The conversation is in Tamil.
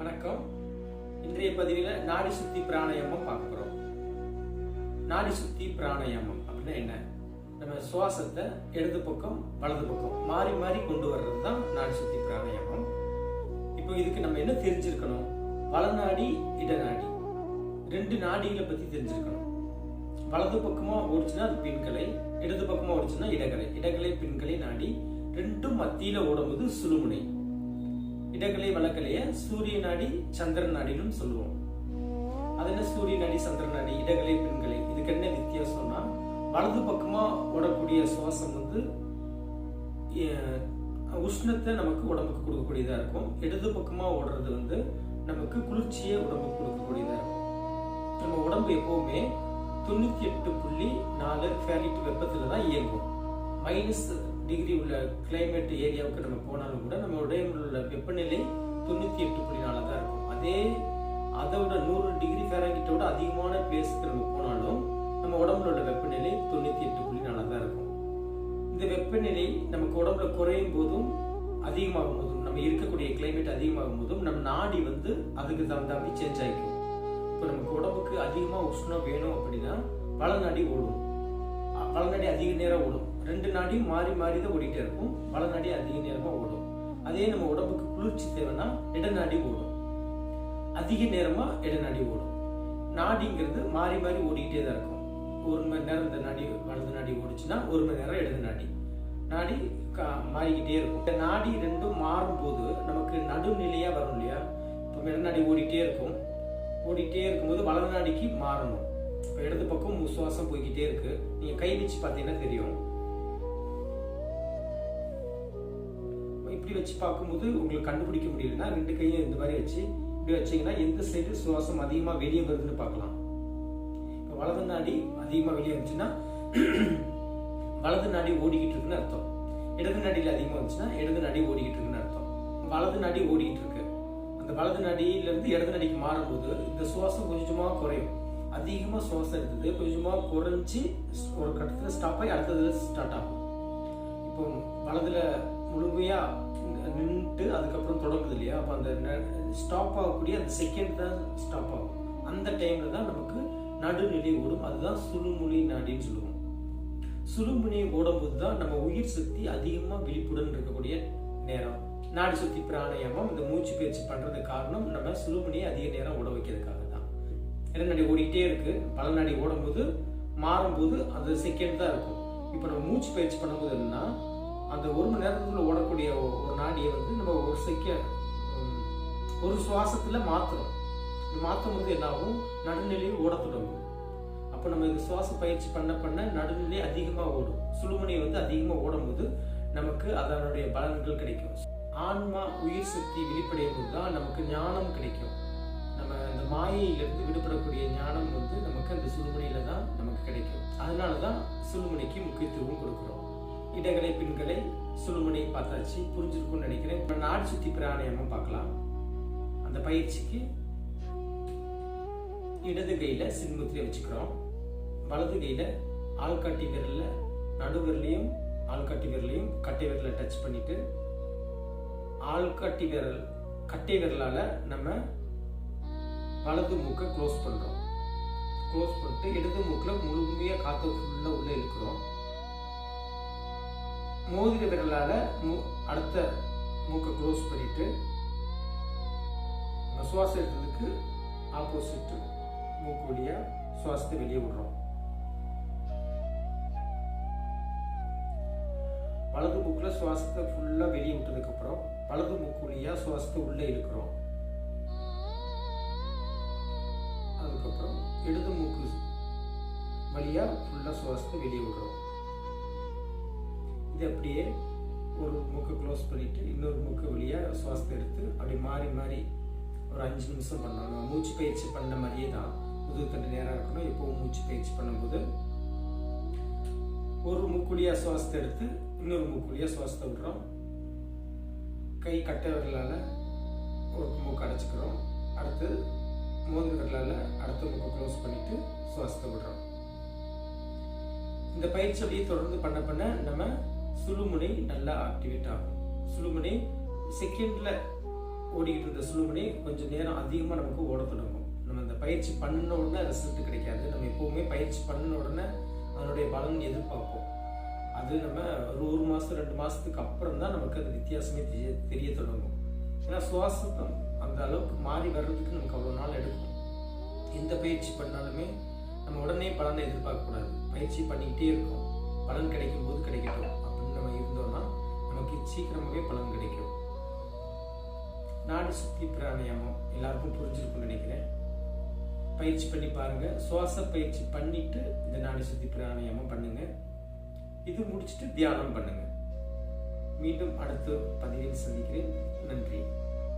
வணக்கம். இன்றைய பதிவில் நாடி சுத்தி பிராணாயாமம் பார்க்க போறோம். நாடி சுத்தி பிராணாயாமம் அப்படின்னா என்ன? நம்ம சுவாசத்தை இடது பக்கம் வலது பக்கம் மாறி மாறி கொண்டு வர்றது தான் நாடி சுத்தி பிராணாயாமம். இப்போ இதுக்கு நம்ம என்ன தெரிஞ்சிருக்கணும்? வலநாடி இடநாடி ரெண்டு நாடிகளை பத்தி தெரிஞ்சிருக்கணும். வலது பக்கமா ஓடிச்சுன்னா அது பின்கலை இடது பக்கமா ஓடிச்சுன்னா இடகலை. இடகலை பின்கலை நாடி ரெண்டும் மத்தியில ஓடும்போது சுழுமுனை. இடக்கலை வழக்கலைய சூரிய நாடி சந்திரன் நாடின்னு சொல்லுவோம். அது என்ன சூரிய நாடி சந்திரன் நாடி இடகலை பெண்களை? இதுக்கு என்ன வித்தியாசம்னா வலது பக்கமா ஓடக்கூடிய சுவாசம் வந்து உஷ்ணத்தை நமக்கு உடம்புக்கு கொடுக்கக்கூடியதா இருக்கும். இடது பக்கமா ஓடுறது வந்து நமக்கு குளிர்ச்சியை உடம்புக்கு கொடுக்கக்கூடியதா இருக்கும். நம்ம உடம்பு எப்பவுமே தொண்ணூத்தி எட்டு புள்ளி நாலு ஃபேரிட் வெப்பத்துல தான் இயங்கும். மைனஸ் டிகிரி உள்ள கிளைமேட் ஏரியாவுக்கு நம்ம போனாலும் கூட நம்ம உடம்புல வெப்பநிலை தொண்ணூற்றி எட்டு புள்ளி நாலா தான் இருக்கும். அதே அதோட நூறு டிகிரி விட அதிகமான பிளேஸுக்கு நம்ம போனாலும் நம்ம உடம்புல உள்ள வெப்பநிலை தொண்ணூற்றி எட்டு புள்ளி நாலா தான் இருக்கும். இந்த வெப்பநிலை நமக்கு உடம்புல குறையும் போதும் அதிகமாகும் போதும் நம்ம இருக்கக்கூடிய கிளைமேட் அதிகமாகும் போதும் நம்ம நாடி வந்து அதுக்கு தகுந்தாப்படி சேஞ்ச் ஆகிக்கும் இப்போ நமக்கு உடம்புக்கு அதிகமாக உஷ்ணம் வேணும் அப்படின்னா வலநாடி ஓடும். அ- அதிக நேரம் ஓடும். ரெண்டு நாடியும் மாறி மாறி தான் ஓடிட்டே இருக்கும். வலநாடி அதிக நேரமாக ஓடும். அதே நம்ம உடம்புக்கு குளிர்ச்சி தேவைன்னா இடநாடி ஓடும். அதிக நேரமா இடநாடி ஓடும். நாடிங்கிறது மாறி மாறி ஓடிக்கிட்டே தான் இருக்கும். ஒரு மணி நேரம் இந்த நாடி வலது நாடி ஓடிச்சுன்னா ஒரு மணி நேரம் இடது நாடி. நாடி கா- மாறிக்கிட்டே இருக்கும். இந்த நாடி ரெண்டும் மாறும்போது நமக்கு நடுநிலையா வரும் இல்லையா? இப்போ இடநாடி ஓடிக்கிட்டே இருக்கும். ஓடிக்கிட்டே இருக்கும்போது வலது நாடிக்கு மாறணும். இப்போ இடது பக்கம் சுவாசம் போய்கிட்டே இருக்கு. நீங்க கை வச்சு பார்த்தீங்கன்னா தெரியும். இப்படி வச்சு பார்க்கும்போது உங்களுக்கு கண்டுபிடிக்க முடியலன்னா ரெண்டு கையும் இந்த மாதிரி வச்சு இப்படி வச்சீங்கன்னா எந்த சைடு சுவாசம் அதிகமா வெளியே வருதுன்னு பார்க்கலாம். இப்போ வலது நாடி அதிகமா வெளியே வந்துச்சுன்னா வலது நாடி ஓடிக்கிட்டு இருக்குன்னு அர்த்தம். இடது நாடியில் அதிகமா வந்துச்சுன்னா இடது நாடி ஓடிக்கிட்டு இருக்குன்னு அர்த்தம். வலது நாடி ஓடிக்கிட்டு இருக்கு. அந்த வலது நாடியில இருந்து இடது நாடிக்கு மாறும்போது இந்த சுவாசம் கொஞ்சமா குறையும். அதிகமாக சுவாசம் இருந்தது கொஞ்சமா குறைஞ்சி ஒரு கட்டத்தில் ஸ்டாப் ஆகி அடுத்ததுல ஸ்டார்ட் ஆகும். இப்போ வலதுல முழுமையா நின்றுட்டு அதுக்கப்புறம் தொடங்குது இல்லையா? அப்போ அந்த ஸ்டாப் ஆகக்கூடிய அந்த செகண்ட் தான் ஸ்டாப் ஆகும். அந்த டைமில் தான் நமக்கு நடுநிலை ஓடும். அதுதான் சுழுமுனை நாடின்னு சொல்லுவோம். சுழுமுனை ஓடும்போது தான் நம்ம உயிர் சக்தி அதிகமாக விழிப்புடன் இருக்கக்கூடிய நேரம். நாடி சுத்தி பிராணாயாமம் இந்த மூச்சு பயிற்சி பண்ணுறது காரணம் நம்ம சுழுமுனையை அதிக நேரம் ஓட வைக்கிறதுக்காக தான். இடநாடி ஓடிக்கிட்டே இருக்கு. பல நடி ஓடும்போது மாறும்போது அந்த செகண்ட் தான் இருக்கும். இப்போ நம்ம மூச்சு பயிற்சி பண்ணும்போது என்னன்னா அந்த ஒரு மணி நேரத்துல ஓடக்கூடிய ஒரு நாடியை வந்து நம்ம ஒரு செகண்ட் ஒரு சுவாசத்துல மாத்துறோம். மாற்றும் போது என்ன ஆகும் நடுநிலையில் ஓட தொடங்கும். அப்போ நம்ம இந்த சுவாச பயிற்சி பண்ண பண்ண நடுநிலை அதிகமாக ஓடும். சுழுமனை வந்து அதிகமாக ஓடும்போது நமக்கு அதனுடைய பலன்கள் கிடைக்கும். ஆன்மா உயிர் சக்தி வெளிப்படையும் போது தான் நமக்கு ஞானம் கிடைக்கும். நம்ம இந்த மாயையிலிருந்து விடுபடக்கூடிய ஞானம் வந்து நமக்கு அந்த சுழுமனையில தான் நமக்கு கிடைக்கும். அதனால தான் சுழுமுனைக்கு முக்கியத்துவம் கொடுக்குறோம். இடகலை பின்கலை சுழுமுனை பார்த்தாச்சு புரிஞ்சிருக்கும்னு நினைக்கிறேன். இப்போ நாடு சுத்தி பிராணாயாமம் பார்க்கலாம். அந்த பயிற்சிக்கு இடது கையில சின்முத்திரை வச்சுக்கிறோம். வலது கையில ஆள்காட்டி விரல்ல நடுவிரலையும் ஆள்காட்டி விரலையும் கட்டை விரலை டச் பண்ணிட்டு ஆள்காட்டி விரல் கட்டை விரலால நம்ம வலது மூக்கை க்ளோஸ் பண்றோம். க்ளோஸ் பண்ணிட்டு இடது மூக்கில் முழுமையாக காற்று ஃபுல்லாக உள்ளே இழுக்கிறோம். மோதிர விரலால மூ- அடுத்த மூக்கை க்ளோஸ் பண்ணிட்டு நம்ம சுவாசம் எடுத்ததுக்கு ஆப்போசிட் மூக்கு வழியாக சுவாசத்தை வெளியே விடுறோம். வலது மூக்கில் சுவாசத்தை ஃபுல்லாக வெளியே விட்டதுக்கப்புறம் வலது மூக்கு வழியாக சுவாசத்தை உள்ளே இழுக்கிறோம். அதுக்கப்புறம் இடது மூக்கு வழியாக ஃபுல்லாக சுவாசத்தை வெளியே விடுறோம். இது அப்படியே ஒரு மூக்கை க்ளோஸ் பண்ணிட்டு இன்னொரு மூக்கு வழியாக சுவாசத்தை எடுத்து அப்படி மாறி மாறி ஒரு அஞ்சு நிமிஷம் பண்ணணும். மூச்சு பயிற்சி பண்ண மாதிரியே தான் முதுகுத்தண்டு நேராக இருக்கணும். எப்பவும் மூச்சு பயிற்சி பண்ணும்போது ஒரு மூக்குழியாக சுவாசத்தை எடுத்து இன்னொரு மூக்குழியாக சுவாசத்தை விடுறோம். கை கட்டை ஒரு மூக்கு அடைச்சிக்கிறோம். அடுத்து மோதிர விரலால அடுத்த மூக்கை க்ளோஸ் பண்ணிட்டு சுவாசத்தை விடுறோம். இந்த பயிற்சி அப்படியே தொடர்ந்து பண்ண பண்ண நம்ம சுழுமுனை நல்லா ஆக்டிவேட் ஆகும். சுழுமுனை செகண்ட்ல ஓடிக்கிட்டு இருந்த சுழுமுனை கொஞ்சம் நேரம் அதிகமாக நமக்கு ஓட தொடங்கும். நம்ம அந்த பயிற்சி பண்ணின உடனே ரிசல்ட் கிடைக்காது. நம்ம எப்போவுமே பயிற்சி பண்ணின உடனே அதனுடைய பலன் எதிர்பார்ப்போம். அது நம்ம ஒரு ஒரு மாதம் ரெண்டு மாதத்துக்கு அப்புறம் தான் நமக்கு அது வித்தியாசமே தெரிய தெரிய தொடங்கும். ஏன்னா சுவாசத்தம் அந்த அளவுக்கு மாறி வர்றதுக்கு நமக்கு அவ்வளோ நாள் எடுக்கும். எந்த பயிற்சி பண்ணாலுமே நம்ம உடனே பலனை எதிர்பார்க்கக்கூடாது. பயிற்சி பண்ணிக்கிட்டே இருக்கோம். பலன் கிடைக்கும் போது கிடைக்கட்டும். நம்ம இருந்தோம்னா நமக்கு சீக்கிரமாகவே பலன் கிடைக்கும். நாடி சுத்தி பிராணாயாமம் எல்லாருக்கும் புரிஞ்சிருக்கும்னு நினைக்கிறேன். பயிற்சி பண்ணி பாருங்க. சுவாச பயிற்சி பண்ணிட்டு இந்த நாடி சுத்தி பிராணாயாமம் பண்ணுங்க. இது முடிச்சுட்டு தியானம் பண்ணுங்க. மீண்டும் அடுத்த பதிவில் சந்திக்கிறேன். நன்றி.